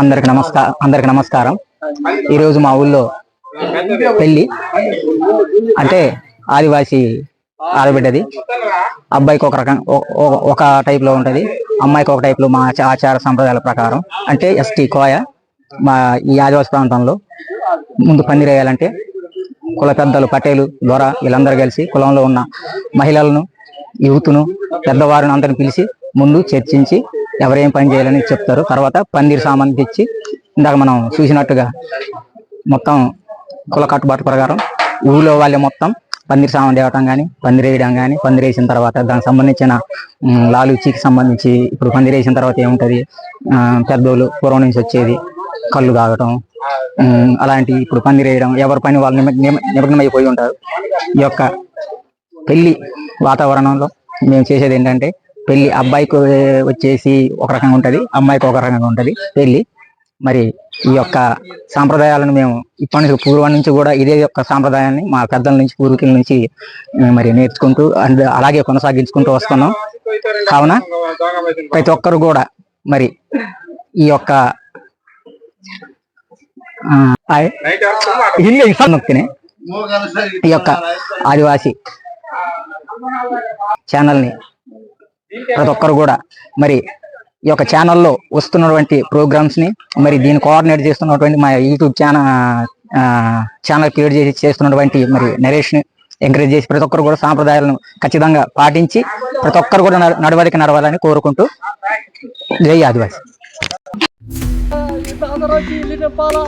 అందరికి నమస్కారం అందరికి నమస్కారం. ఈరోజు మా ఊళ్ళో పెళ్ళి అంటే ఆదివాసి ఆడబిడ్డది. అబ్బాయికి ఒక రకం ఒక టైప్లో ఉంటుంది. అమ్మాయికి ఒక టైప్లో మా ఆచార సంప్రదాయాల ప్రకారం. అంటే ఎస్టీ కోయ మా ఈ ఆదివాసి ప్రాంతంలో ముందు పందిరేయాలంటే కుల పెద్దలు పటేలు దొర వీళ్ళందరూ కలిసి కులంలో ఉన్న మహిళలను యూత్ను పెద్దవారిని అందరిని పిలిచి ముందు చర్చించి ఎవరేం పని చేయాలని చెప్తారు. తర్వాత పందిరి సామాన్ తెచ్చి ఇందాక మనం చూసినట్టుగా మొత్తం కుల కట్టుబాటు ప్రకారం ఊళ్ళో వాళ్ళే మొత్తం పందిరి సామాన్ తేవటం కానీ పందిరి వేయడం కానీ పందిరి వేసిన తర్వాత దానికి సంబంధించిన లాలుచీకి సంబంధించి ఇప్పుడు పందిరి వేసిన తర్వాత ఏముంటుంది? పెద్దోళ్ళు పూర్వం నుంచి వచ్చేది కళ్ళు తాగటం అలాంటి ఇప్పుడు పందిరి వేయడం ఎవరి పని వాళ్ళు నిమగ్నమైపోయి ఉంటారు. ఈ యొక్క పెళ్ళి వాతావరణంలో మేము చేసేది ఏంటంటే పెళ్ళి అబ్బాయికి వచ్చేసి ఒక రకంగా ఉంటుంది అమ్మాయికి ఒక రకంగా ఉంటుంది పెళ్ళి మరి ఈ యొక్క సాంప్రదాయాలను మేము ఇప్పటి నుంచి పూర్వం నుంచి కూడా ఇదే యొక్క సాంప్రదాయాన్ని మా పెద్దల నుంచి పూర్వీకుల నుంచి మరి నేర్చుకుంటూ అండ్ అలాగే కొనసాగించుకుంటూ వస్తున్నాం. కావున ప్రతి ఒక్కరు కూడా మరి ఈ యొక్క నొక్కినే ఈ యొక్క ఆదివాసి ఛానల్ని ప్రతి ఒక్కరు కూడా మరి ఈ యొక్క ఛానల్లో వస్తున్నటువంటి ప్రోగ్రామ్స్ని మరి దీన్ని కోఆర్డినేట్ చేస్తున్నటువంటి మా యూట్యూబ్ ఛానల్ ఛానల్ క్రియేట్ చేసి చేస్తున్నటువంటి మరి నరేష్ని ఎంకరేజ్ చేసి ప్రతి ఒక్కరు కూడా సాంప్రదాయాలను ఖచ్చితంగా పాటించి ప్రతి ఒక్కరు కూడా నడ- నడవడికి నడవాలని కోరుకుంటూ జై ఆదివాసి. Adaraji, Lina Pala,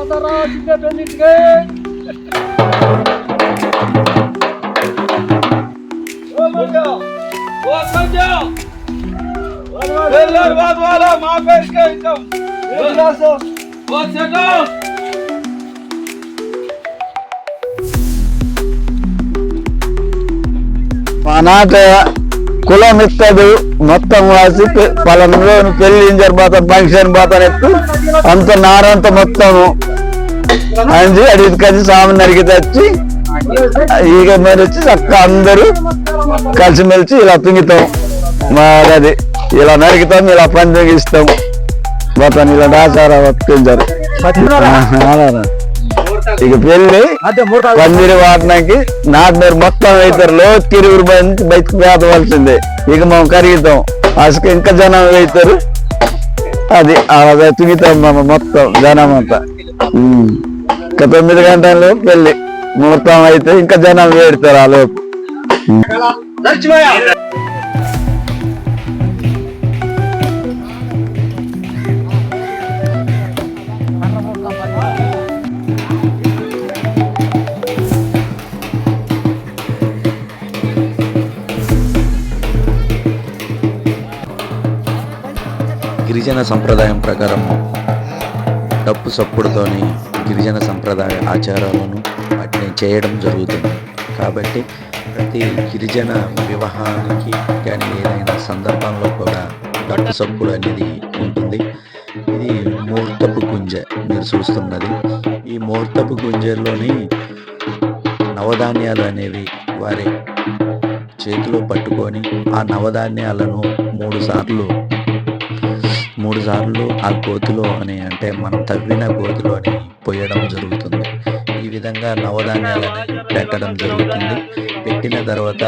Nebeli, Tgay. Beyler var valla mafer kaydım. Nasıl? Basaka. మా నాట కులం ఇస్తాడు మొత్తం రాసి పె- పలానా పెళ్ళి జరిపోతాను ఫంక్షన్ పోతానెత్తు అంత నారంత మొత్తము అని అడిగి కలిసి సామాన్ నరికి తెచ్చి ఈగ మరి వచ్చి చక్క అందరూ కలిసిమెలిసి ఇలా పింగితాం మా అది ఇలా నరికితాం ఇలా పందెం ఇస్తాం పోతాను ఇలా ఆచార వర్తించారు ఇక పెళ్ళి పందిరి వాడడానికి నాటినారు మొత్తం అవుతారు లో తిరుగురు బయటకు వేదవలసిందే ఇక మనం కరుగుతాం. అసలు ఇంకా జనం అవుతారు అది అలా తిరుగుతాం మనం మొత్తం జనం అంతా. ఇంకా తొమ్మిది గంటలు పెళ్ళి ముహూర్తం అయితే ఇంకా జనం వేడతారు ఆ లోపు. గిరిజన సంప్రదాయం ప్రకారం డప్పు సప్పుడుతోని గిరిజన సంప్రదాయ ఆచారాలను వాటిని చేయడం జరుగుతుంది. కాబట్టి ప్రతి గిరిజన వివాహానికి కానీ ఏదైనా సందర్భంలో కూడా డప్పు సప్పుడు అనేది ఉంటుంది. ఇది ముహూర్తపు గుంజ మీరు చూస్తున్నది. ఈ ముహూర్తపు గుంజలోని నవధాన్యాలు అనేవి వారి చేతిలో పట్టుకొని ఆ నవధాన్యాలను మూడు సార్లు మూడు సార్లు ఆ గోతిలో అని అంటే మనం తవ్విన గోతిలోని పోయడం జరుగుతుంది. ఈ విధంగా నవధాన్యాలని పెట్టడం జరుగుతుంది. పెట్టిన తర్వాత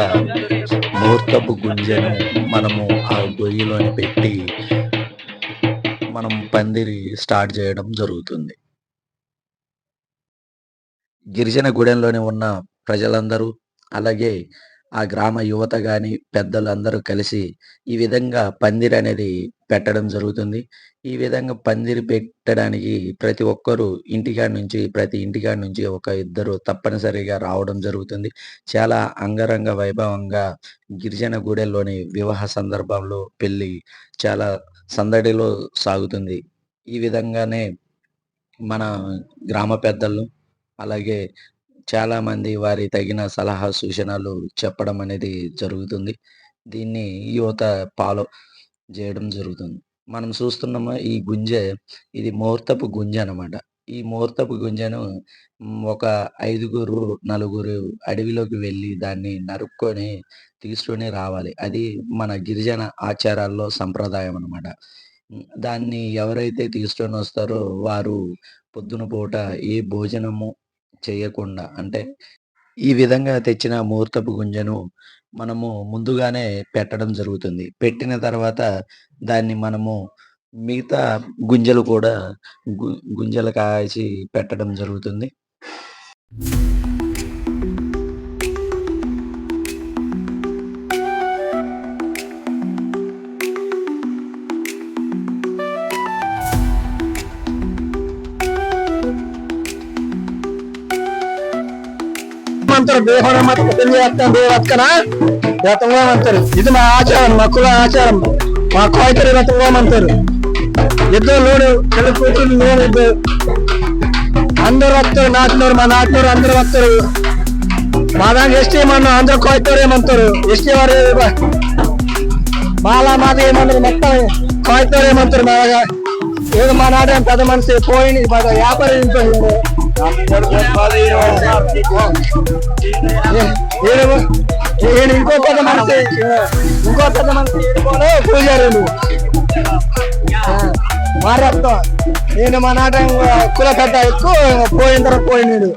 ముహూర్తపు గుంజను మనము ఆ గొయ్యిలోని పెట్టి మనం పందిరి స్టార్ట్ చేయడం జరుగుతుంది. గిరిజన గూడెంలోని ఉన్న ప్రజలందరూ అలాగే ఆ గ్రామ యువత గాని పెద్దలందరూ కలిసి ఈ విధంగా పందిరి అనేది పెట్టడం జరుగుతుంది. ఈ విధంగా పందిరి పెట్టడానికి ప్రతి ఒక్కరూ ఇంటికాడ నుంచి ప్రతి ఇంటికాడ నుంచి ఒక ఇద్దరు తప్పనిసరిగా రావడం జరుగుతుంది. చాలా అంగరంగ వైభవంగా గిరిజన గూడెల్లోని వివాహ సందర్భంలో పెళ్ళి చాలా సందడిలో సాగుతుంది. ఈ విధంగానే మన గ్రామ పెద్దలు అలాగే చాలా మంది వారి తగిన సలహా సూచనలు చెప్పడం అనేది జరుగుతుంది. దీన్ని యువత పాలో చేయడం జరుగుతుంది. మనం చూస్తున్నాము ఈ గుంజె ఇది ముహూర్తపు గుంజ అన్నమాట. ఈ ముహూర్తపు గుంజను ఒక ఐదుగురు నలుగురు అడవిలోకి వెళ్ళి దాన్ని నరుక్కొని తీసుకొని రావాలి. అది మన గిరిజన ఆచారాల్లో సంప్రదాయం అనమాట దాన్ని ఎవరైతే తీసుకొని వస్తారో వారు పొద్దున పూట ఏ భోజనము చేయకుండా అంటే ఈ విధంగా తెచ్చిన ముహూర్తపు గుంజను మనము ముందుగానే పెట్టడం జరుగుతుంది. పెట్టిన తర్వాత దాన్ని మనము మిగతా గుంజలు కూడా గుంజలు కాసి పెట్టడం జరుగుతుంది. అంటారు దేహం మాత్రం పెళ్ళి చేస్తాం రతకన రతంగా అంటారు ఇది మా ఆచారం మా కుల ఆచారం. మా కోయికరి రతంగా అంటారు ఇద్దరు లోడు పెళ్ళి కూతురు నేను ఇద్దరు అందరు వస్తారు నాటినోరు మా నాటినోరు అందరు వస్తారు. మా దానికి ఎస్టీ మన అందరు కోయితారు ఏమంటారు? ఎస్టీ వారు మాలా మాది ఏమన్నారు మొత్తం కోయితారు ఏమంటారు? మా ఏదో మా నాటే పెద్ద మనిషి పోయింది బాగా వ్యాపారం ఇంట్లో నేను ఇంకో పెద్ద మనిషి ఇంకో పెద్ద మనిషి ఏడుకోలే పూజారు మారేస్తా నేను మా నాట కుల పెద్ద ఎక్కువ పోయిన తర్వాత పోయినాడు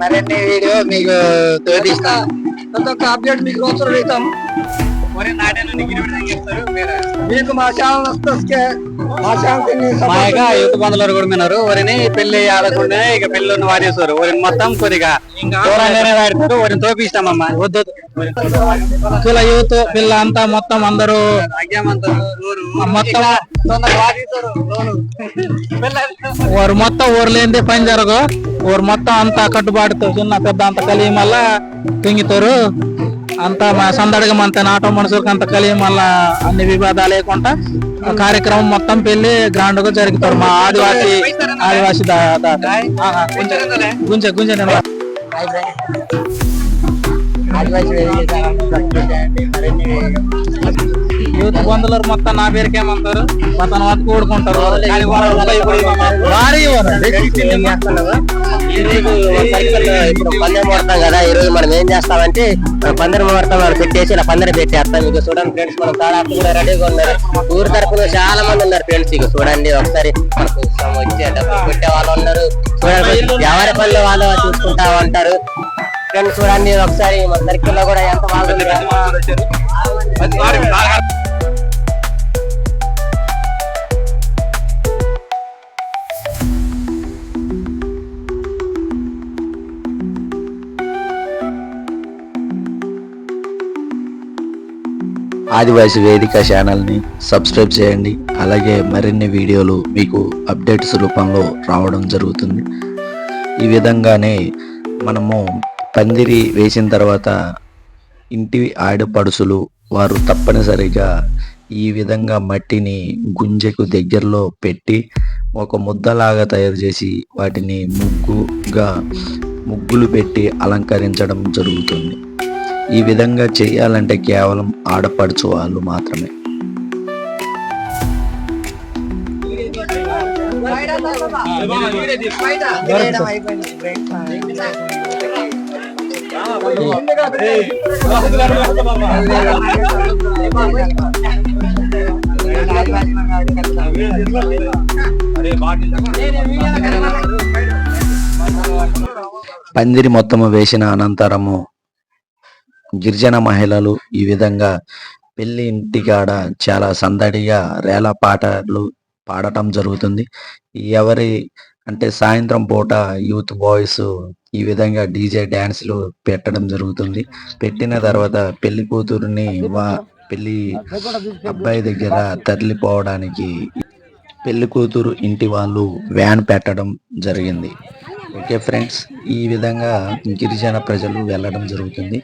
మరిన్ని వీడియో మీకు తోటిస్తా ప్రతి ఒక్క అప్డేట్ మీకు రోజు అవుతాం మీకు మా ఛానల్ వస్తే మా ఛానల్ యూత్ బంధువులు కూడా విన్నారు. వరిని పెళ్ళి ఆడకుండా ఇక పెళ్ళి వాడేస్తారు వరిని మొత్తం కొద్దిగా వాడతారు వరిని తోపిస్తామమ్మా. వద్దు కుల యూత్ పిల్ల అంతా మొత్తం అందరూ మొత్తం వారు మొత్తం ఊరు లేనిదే పని జరగవు. ఊరు మొత్తం అంతా కట్టుబాటుతో చిన్న పెద్ద అంత కలిగి మళ్ళా తింగితారు అంతా మా సందడిగా అంత నాటం మనుషులకు అంత కలిగి మళ్ళా అన్ని వివాదాలు లేకుండా కార్యక్రమం మొత్తం పెళ్ళి గ్రాండ్గా జరుగుతారు. మా ఆదివాసి ఆదివాసి గుంజ గుంజ నేను యూత్ బంధువులు మొత్తం నా పేరుకి ఏమంటారు? వరకు కూడుకుంటారు. పందెం ముహూర్తం కదా. ఈ రోజు మనం ఏం చేస్తామంటే పందెం ముహూర్తం మనం పెట్టేసి ఇలా పందెం పెట్టేస్తాం. ఇక చూడండి ఫ్రెండ్స్ మనం తాడాపు కూడా రెడీగా ఉన్నారు. ఊరు తరపున చాలా మంది ఉన్నారు ఫ్రెండ్స్. ఇక చూడండి ఒకసారి మనకు వచ్చే డబ్బులు పెట్టే వాళ్ళు ఉన్నారు. చూడండి ఎవరి పనులు వాళ్ళు చూసుకుంటా ఉంటారు. ఫ్రెండ్స్ చూడండి ఒకసారి మన సర్కిల్లో కూడా ఎంత బాగుంది ఆదివాసి వేదిక ఛానల్ని సబ్స్క్రైబ్ చేయండి. అలాగే మరిన్ని వీడియోలు మీకు అప్డేట్స్ రూపంలో రావడం జరుగుతుంది. ఈ విధంగానే మనము పందిరి వేసిన తర్వాత ఇంటి ఆడపడుచులు వారు తప్పనిసరిగా ఈ విధంగా మట్టిని గుంజకు దగ్గరలో పెట్టి ఒక ముద్దలాగా తయారు చేసి వాటిని ముగ్గుగా ముగ్గులు పెట్టి అలంకరించడం జరుగుతుంది. ఈ విధంగా చేయాలంటే కేవలం ఆడపడుచు వాళ్ళు మాత్రమే. పందిరి మొత్తము వేసిన అనంతరము గిరిజన మహిళలు ఈ విధంగా పెళ్ళి ఇంటికాడ చాలా సందడిగా రేల పాటలు పాడటం జరుగుతుంది. ఎవరి అంటే సాయంత్రం పూట యూత్ బాయ్స్ ఈ విధంగా డీజే డ్యాన్స్లు పెట్టడం జరుగుతుంది. పెట్టిన తర్వాత పెళ్ళి కూతురుని వా పెళ్ళి అబ్బాయి దగ్గర తరలిపోవడానికి పెళ్ళి కూతురు ఇంటి వాళ్ళు వ్యాన్ పెట్టడం జరిగింది. ఓకే ఫ్రెండ్స్ ఈ విధంగా గిరిజన ప్రజలు వెళ్ళడం జరుగుతుంది.